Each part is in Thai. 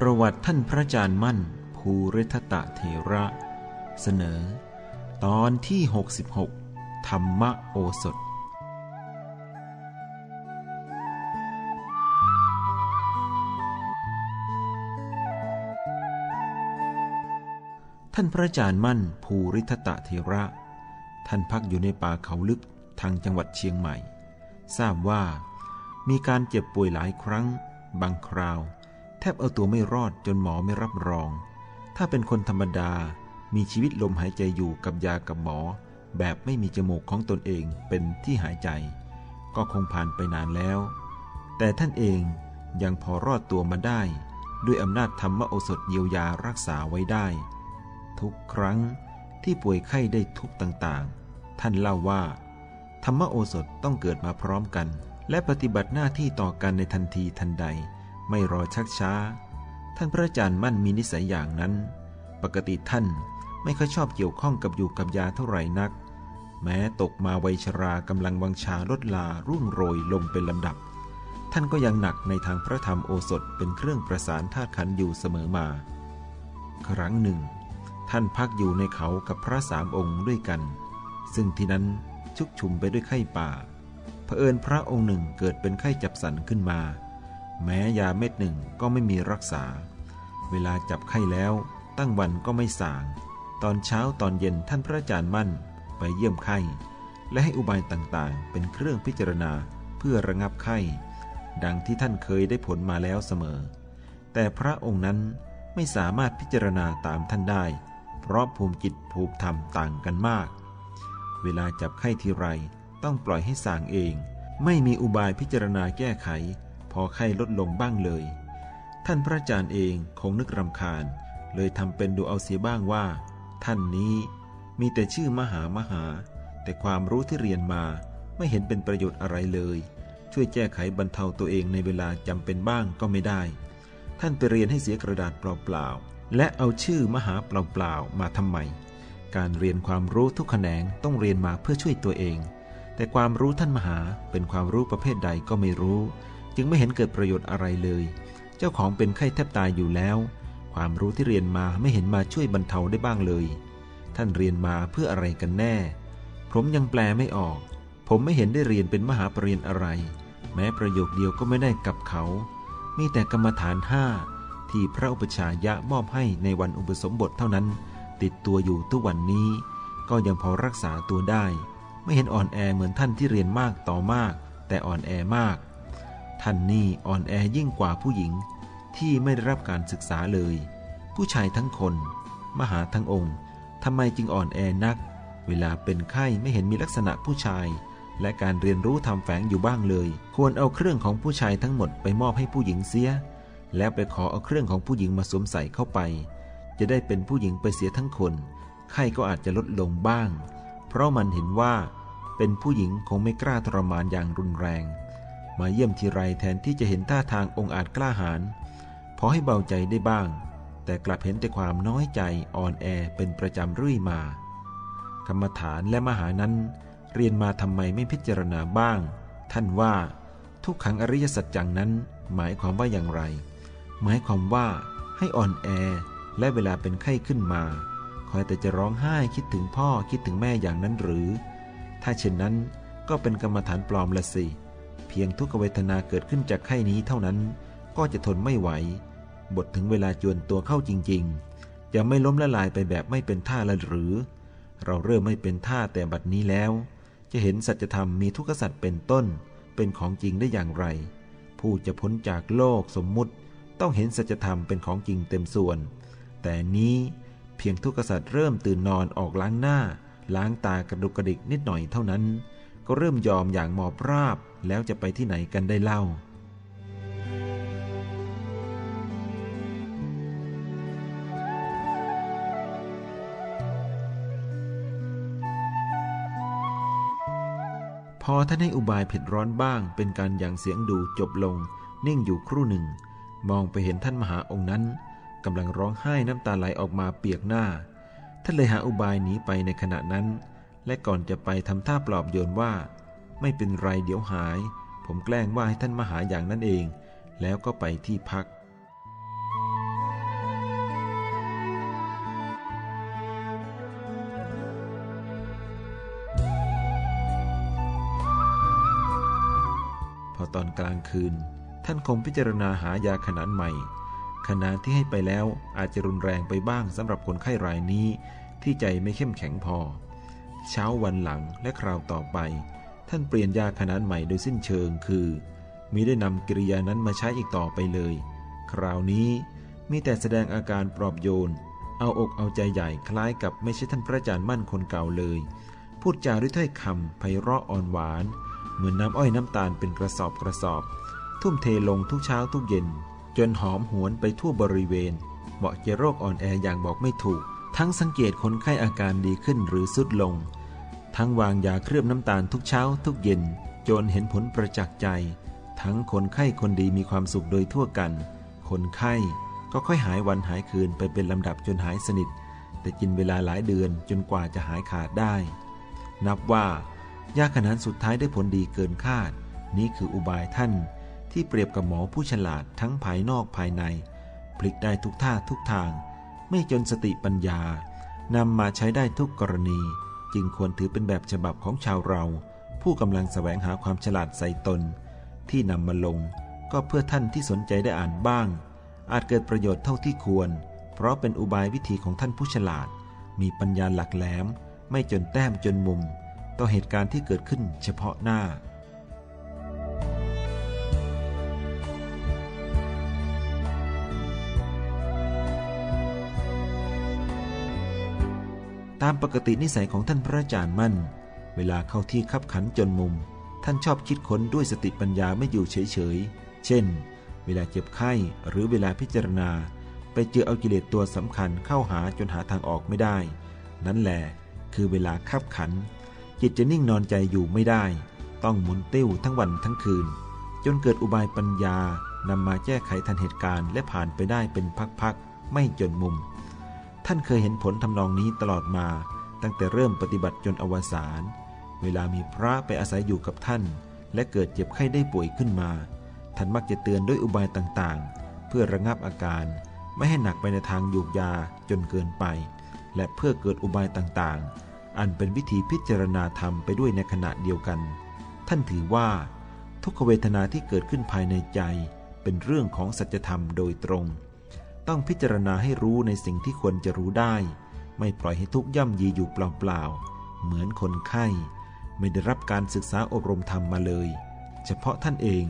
ประวัติท่านพระอาจารย์มั่น ภูริทตะเถระ เสนอ ตอนที่ 66 ธรรมโอสถ ท่านพระอาจารย์มั่น ภูริทตะเถระ ท่านพักอยู่ในป่าเขาลึกทางจังหวัดเชียงใหม่ ทราบว่ามีการเจ็บป่วยหลายครั้ง บางคราว แทบเอาตัวไม่รอดจนหมอไม่รับรอง ถ้าเป็นคนธรรมดามีชีวิตลมหายใจอยู่กับยากับหมอ แบบไม่มีจมูกของตนเองเป็นที่หายใจ ก็คงผ่านไปนานแล้ว แต่ท่านเองยังพอรอดตัวมาได้ ด้วยอำนาจธรรมโอสถเยียวยารักษาไว้ได้ ทุกครั้งที่ป่วยไข้ได้ทุกต่างๆ ท่านเล่าว่า ธรรมโอสถต้องเกิดมาพร้อมกัน และปฏิบัติหน้าที่ต่อกันในทันทีทันใด ไม่รอชักช้า ท่านพระอาจารย์มั่นมีนิสัยอย่างนั้น ปกติท่านไม่ค่อยชอบเกี่ยวข้องกับอยู่กับยาเท่าไหร่นัก แม้ตกมาวัยชรากำลังวังชาลดลารุ่งโรยลงเป็นลำดับ ท่านก็ยังหนักในทางพระธรรมโอสถเป็นเครื่องประสานธาตุขันธ์อยู่เสมอมา ครั้งหนึ่ง ท่านพักอยู่ในเขากับพระสามองค์ด้วยกัน ซึ่งที่นั้นชุกชุมไปด้วยไข้ป่าเผอิญพระองค์หนึ่งเกิดเป็นไข้จับสันขึ้นมา แม้ยาเม็ดหนึ่งก็ไม่มีรักษา เวลาจับไข้แล้ว ตั้งวันก็ไม่สาง ตอนเช้าตอนเย็นท่านพระอาจารย์มั่นไปเยี่ยมไข้ และให้อุบายต่างๆ เป็นเครื่องพิจารณาเพื่อระงับไข้ ดังที่ท่านเคยได้ผลมาแล้วเสมอ แต่พระองค์นั้นไม่สามารถพิจารณาตามท่านได้ เพราะภูมิจิตภูมิธรรมต่างกันมาก เวลาจับไข้ทีไรต้องปล่อยให้สางเอง ไม่มีอุบายพิจารณาแก้ไข อไข้ลดลงบ้างเลย ท่านพระอาจารย์เองคงนึกรำคาญ เลยทำเป็นดูเอาเสียบ้างว่า ท่านนี้มีแต่ชื่อมหามหา แต่ความรู้ที่เรียนมาไม่เห็นเป็นประโยชน์อะไรเลย ช่วยแก้ไขบรรเทาตัวเองในเวลาจำเป็นบ้างก็ไม่ได้ ท่านไปเรียนให้เสียกระดาษเปล่าๆและเอาชื่อมหาเปล่าๆมาทำไมการเรียนความรู้ทุกแขนงต้องเรียนมาเพื่อช่วยตัวเอง แต่ความรู้ท่านมหาเป็นความรู้ประเภทใดก็ไม่รู้ จึงไม่เห็นเกิดประโยชน์อะไรเลย เจ้าของเป็นไข้แทบตายอยู่แล้ว ความรู้ที่เรียนมาไม่เห็นมาช่วยบรรเทาได้บ้างเลย ท่านเรียนมาเพื่ออะไรกันแน่ ผมยังแปลไม่ออก ผมไม่เห็นได้เรียนเป็นมหาปรริญญาอะไร แม้ประโยคเดียวก็ไม่ได้กับเขา มีแต่กรรมฐานห้าที่พระอุปชายะมอบให้ในวันอุปสมบทเท่านั้น ติดตัวอยู่ทุกวันนี้ ก็ยังพอรักษาตัวได้ ไม่เห็นอ่อนแอเหมือนท่านที่เรียนมากต่อมาก แต่อ่อนแอมาก ท่านนี่อ่อนแอยิ่งกว่าผู้หญิงที่ไม่ได้รับการศึกษาเลย ผู้ชายทั้งคน มหาทั้งองค์ทำไมจึงอ่อนแอนัก เวลาเป็นไข้ไม่เห็นมีลักษณะผู้ชาย และการเรียนรู้ทำแฝงอยู่บ้างเลย ควรเอาเครื่องของผู้ชายทั้งหมดไปมอบให้ผู้หญิงเสีย แล้วไปขอเอาเครื่องของผู้หญิงมาสวมใส่เข้าไป จะได้เป็นผู้หญิงไปเสียทั้งคน ไข้ก็อาจจะลดลงบ้าง เพราะมันเห็นว่า เป็นผู้หญิงคงไม่กล้าทรมานอย่างรุนแรง มาเยี่ยมทีไรแทนที่จะเห็นท่าทางองอาจกล้าหาญพอให้เบาใจได้บ้าง แต่กลับเห็นแต่ความน้อยใจอ่อนแอเป็นประจำเรื่อยมา กรรมฐานและมหานั้น เรียนมาทำไมไม่พิจารณาบ้าง ท่านว่า ทุกขังอริยสัจจังนั้น หมายความว่าอย่างไร หมายความว่าให้อ่อนแอและเวลาเป็นไข้ขึ้นมา คอยแต่จะร้องไห้คิดถึงพ่อคิดถึงแม่อย่างนั้นหรือ ถ้าเช่นนั้นก็เป็นกรรมฐานปลอมละสิเเพียงทุกเวทนาเกิดขึ้นจากไข้นี้เท่านั้นก็จะทนไม่ไหว บทถึงเวลาจวนตัวเข้าจริง ๆ จะไม่ล้มละลายไปแบบไม่เป็นท่าละหรือ เราเริ่มไม่เป็นท่าแต่บัดนี้แล้ว จะเห็นสัจธรรมมีทุกขสัตว์เป็นต้น เป็นของจริงได้อย่างไร ผู้จะพ้นจากโลกสมมุติ ต้องเห็นสัจธรรมเป็นของจริงเต็มส่วน แต่นี้เพียงทุกขสัตว์เริ่มตื่นนอนออกล้างหน้า ล้างตากระดุกกระดิกนิดหน่อยเท่านั้น ก็เริ่มยอมอย่างหมอบราบ แล้วจะไปที่ไหนกันได้เล่า พอท่านให้อุบายเผ็ดร้อนบ้างเป็นการย่างเสียงดูจบลง นิ่งอยู่ครู่หนึ่ง มองไปเห็นท่านมหาองค์นั้นกำลังร้องไห้น้ำตาไหลออกมาเปียกหน้า ท่านเลยหาอุบายหนีไปในขณะนั้น และก่อนจะไปทำท่าปลอบโยนว่า ไม่เป็นไรเดี๋ยวหาย ผมแกล้งว่าให้ท่านมาหาอย่างนั้นเอง แล้วก็ไปที่พัก พอตอนกลางคืน ท่านคงพิจารณาหายาขนาดใหม่ ขนาดที่ให้ไปแล้วอาจจะรุนแรงไปบ้างสำหรับคนไข้รายนี้ ที่ใจไม่เข้มแข็งพอ เช้าวันหลังและคราวต่อไป ท่านเปลี่ยนยาขนาดใหม่โดยสิ้นเชิงคือมิได้นำกิริยานั้นมาใช้อีกต่อไปเลย คราวนี้มีแต่แสดงอาการปลอบโยน เอาอกเอาใจใหญ่คล้ายกับไม่ใช่ท่านพระอาจารย์มั่นคนเก่าเลย พูดจาด้วยถ้อยคำไพเราะอ่อนหวาน เหมือนน้ำอ้อยน้ำตาลเป็นกระสอบกระสอบ ทุ่มเทลงทุกเช้าทุกเย็น จนหอมหวนไปทั่วบริเวณเบาะเจโรคอ่อนแออย่างบอกไม่ถูก ทั้งสังเกตคนไข้อาการดีขึ้นหรือสุดลง ทั้งวางยาเคลือบน้ำตาลทุกเช้าทุกเย็น จนเห็นผลประจักษ์ใจ ทั้งคนไข้คนดีมีความสุขโดยทั่วกัน คนไข้ก็ค่อยหายวันหายคืนไปเป็นลำดับจนหายสนิท แต่กินเวลาหลายเดือนจนกว่าจะหายขาดได้ นับว่ายาขนานสุดท้ายได้ผลดีเกินคาด นี้คืออุบายท่านที่เปรียบกับหมอผู้ฉลาดทั้งภายนอกภายใน พลิกได้ทุกท่าทุกทาง ไม่จนสติปัญญานำมาใช้ได้ทุกกรณี จึงควรถือเป็นแบบฉบับของชาวเรา ผู้กำลังแสวงหาความฉลาดใส่ตน ที่นำมาลง ก็เพื่อท่านที่สนใจได้อ่านบ้าง อาจเกิดประโยชน์เท่าที่ควร เพราะเป็นอุบายวิธีของท่านผู้ฉลาด มีปัญญาหลักแหลม ไม่จนแต้มจนมุม ต่อเหตุการณ์ที่เกิดขึ้นเฉพาะหน้า ตามปกตินิสัยของท่านพระอาจารย์มั่น เวลาเข้าที่ขับขันจนมุม ท่านชอบคิดค้นด้วยสติปัญญาไม่อยู่เฉยๆเช่น เวลาเจ็บไข้หรือเวลาพิจารณา ไปเจอเอากิเลสตัวสำคัญเข้าหาจนหาทางออกไม่ได้ นั่นแหละคือเวลาขับขัน จิตจะนิ่งนอนใจอยู่ไม่ได้ ต้องหมุนติ้วทั้งวันทั้งคืน จนเกิดอุบายปัญญานำมาแก้ไขทันเหตุการณ์และผ่านไปได้เป็นพักๆไม่จนมุม ท่านเคยเห็นผลทำนองนี้ตลอดมา ตั้งแต่เริ่มปฏิบัติจนอวสานเวลามีพระไปอาศัยอยู่กับท่าน และเกิดเจ็บไข้ได้ป่วยขึ้นมา ท่านมักจะเตือนด้วยอุบายต่างๆ เพื่อระงับอาการ ไม่ให้หนักไปในทางยูกยาจนเกินไป และเพื่อเกิดอุบายต่างๆ อันเป็นวิธีพิจารณาธรรมไปด้วยในขณะเดียวกัน ท่านถือว่า ทุกขเวทนาที่เกิดขึ้นภายในใจ เป็นเรื่องของสัจธรรมโดยตรง ต้องพิจารณาให้รู้ในสิ่งที่ควรจะรู้ได้ ไม่ปล่อยให้ทุกย่ำยีอยู่เปล่าๆ เหมือนคนไข้ ไม่ได้รับการศึกษาอบรมธรรมมาเลย เฉพาะท่านเอง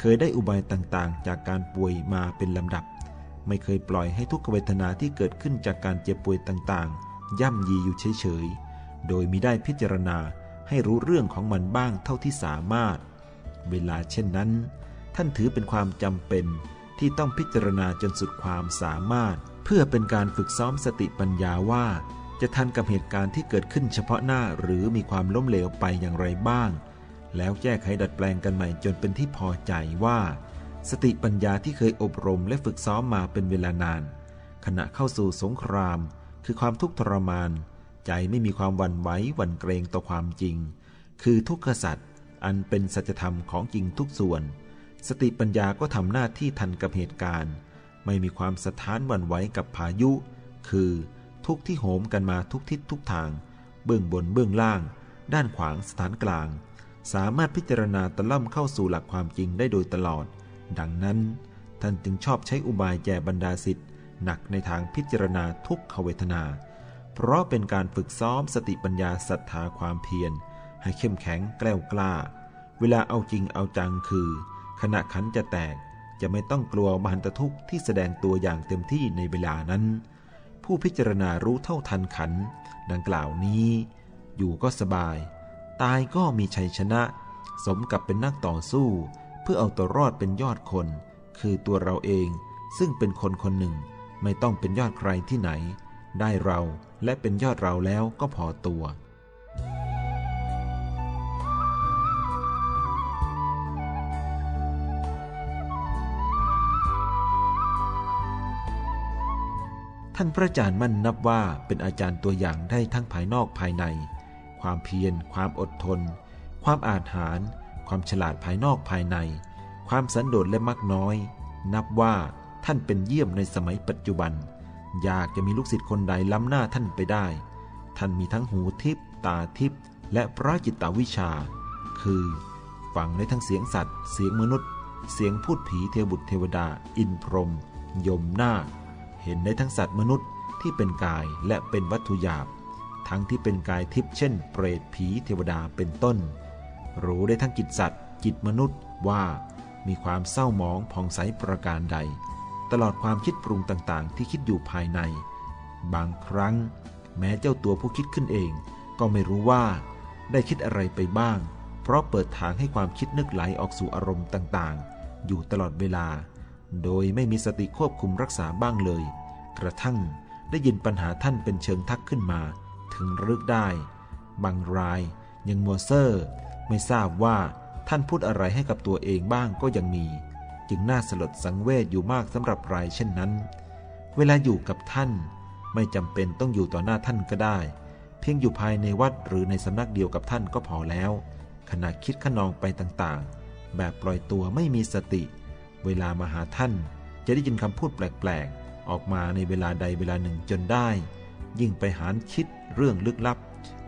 เคยได้อุบายต่างๆ จากการป่วยมาเป็นลำดับ ไม่เคยปล่อยให้ทุกขเวทนาที่เกิดขึ้นจากการเจ็บป่วยต่างๆ ย่ำยีอยู่เฉยๆ โดยมิได้พิจารณาให้รู้เรื่องของมันบ้างเท่าที่สามารถ เวลาเช่นนั้น ท่านถือเป็นความจำเป็น ที่ต้องพิจารณาจนสุดความสามารถ เพื่อเป็นการฝึกซ้อมสติปัญญาว่า จะทันกับเหตุการณ์ที่เกิดขึ้นเฉพาะหน้าหรือมีความล้มเหลวไปอย่างไรบ้าง แล้วแก้ไขดัดแปลงกันใหม่จนเป็นที่พอใจว่า สติปัญญาที่เคยอบรมและฝึกซ้อมมาเป็นเวลานาน ขณะเข้าสู่สงคราม คือความทุกข์ทรมาน ใจไม่มีความวันไหวหวั่นเกรงต่อความจริง คือทุกขสัตว์อันเป็นสัจธรรมของจริงทุกส่วน สติปัญญาก็ทำหน้าที่ทันกับเหตุการณ์ ไม่มีความสะท้านหวั่นไหวกับพายุ คือทุกที่โหมกันมาทุกทิศทุกทาง เบื้องบนเบื้องล่าง ด้านขวางสถานกลาง สามารถพิจารณาตะล่อมเข้าสู่หลักความจริงได้โดยตลอด ดังนั้น ท่านจึงชอบใช้อุบายแก่บรรดาสิทธิ์หนักในทางพิจารณาทุกขเวทนา เพราะเป็นการฝึกซ้อมสติปัญญาศรัทธาความเพียร ให้เข้มแข็งแกล้วกล้า เวลาเอาจริงเอาจังคือ ขณะขันจะแตกจะไม่ต้องกลัวมหันตทุกข์ที่แสดงตัวอย่างเต็มที่ในเวลานั้น ผู้พิจารณารู้เท่าทันขัน ดังกล่าวนี้ อยู่ก็สบาย ตายก็มีชัยชนะ สมกับเป็นนักต่อสู้ เพื่อเอาตัวรอดเป็นยอดคน คือตัวเราเอง ซึ่งเป็นคนคนหนึ่ง ไม่ต้องเป็นยอดใครที่ไหน ได้เราและเป็นยอดเราแล้วก็พอตัว ท่านพระอาจารย์มั่นนับว่าเป็นอาจารย์ตัวอย่างได้ทั้งภายนอกภายใน ความเพียร ความอดทน ความอาจหาร ความฉลาดภายนอกภายใน ความสันโดษและมักน้อย นับว่าท่านเป็นเยี่ยมในสมัยปัจจุบัน อยากจะมีลูกศิษย์คนใดล้ำหน้าท่านไปได้ ท่านมีทั้งหูทิพตาทิพและพระจิตตวิชา คือฟังได้ทั้งเสียงสัตว์ เสียงมนุษย์ เสียงพูดผีเทวบุตรเทวดา อินพรม ยมนาค เห็นได้ทั้งสัตว์มนุษย์ที่เป็นกายและเป็นวัตถุหยาบ ทั้งที่เป็นกายทิพย์เช่น เปรตผีเทวดาเป็นต้น รู้ได้ทั้งจิตสัตว์ จิตมนุษย์ว่ามีความเศร้าหมองผ่องใสประการใด ตลอดความคิดปรุงต่างๆ ที่คิดอยู่ภายใน บางครั้ง แม้เจ้าตัวผู้คิดขึ้นเอง ก็ไม่รู้ว่า ได้คิดอะไรไปบ้าง เพราะเปิดทางให้ความคิดนึกไหลออกสู่อารมณ์ต่างๆ อยู่ตลอดเวลา โดยไม่มีสติควบคุมรักษาบ้างเลย กระทั่งได้ยินปัญหาท่านเป็นเชิงทักขึ้นมา ถึงรึกได้ บางรายยังมัวเซอร์ ไม่ทราบว่าท่านพูดอะไรให้กับตัวเองบ้างก็ยังมี จึงน่าสลดสังเวชอยู่มากสำหรับรายเช่นนั้น เวลาอยู่กับท่าน ไม่จำเป็นต้องอยู่ต่อหน้าท่านก็ได้ เพียงอยู่ภายในวัดหรือในสำนักเดียวกับท่านก็พอแล้ว ขณะคิดขนองไปต่างๆ แบบปล่อยตัวไม่มีสติ เวลามาหาท่าน จะได้ยินคำพูดแปลกๆ ออกมาในเวลาใดเวลาหนึ่งจนได้ ยิ่งไปหารคิดเรื่องลึกลับ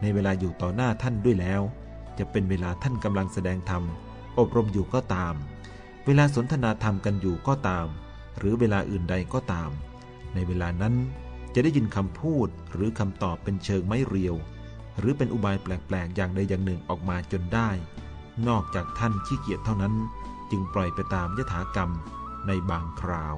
ในเวลาอยู่ต่อหน้าท่านด้วยแล้ว จะเป็นเวลาท่านกำลังแสดงธรรม อบรมอยู่ก็ตาม เวลาสนทนาธรรมกันอยู่ก็ตาม หรือเวลาอื่นใดก็ตาม ในเวลานั้นจะได้ยินคำพูดหรือคำตอบเป็นเชิงไม้เรียว หรือเป็นอุบายแปลกๆ อย่างใดอย่างหนึ่งออกมาจนได้ นอกจากท่านขี้เกียจเท่านั้น จึงปล่อยไปตามยถากรรมในบางคราว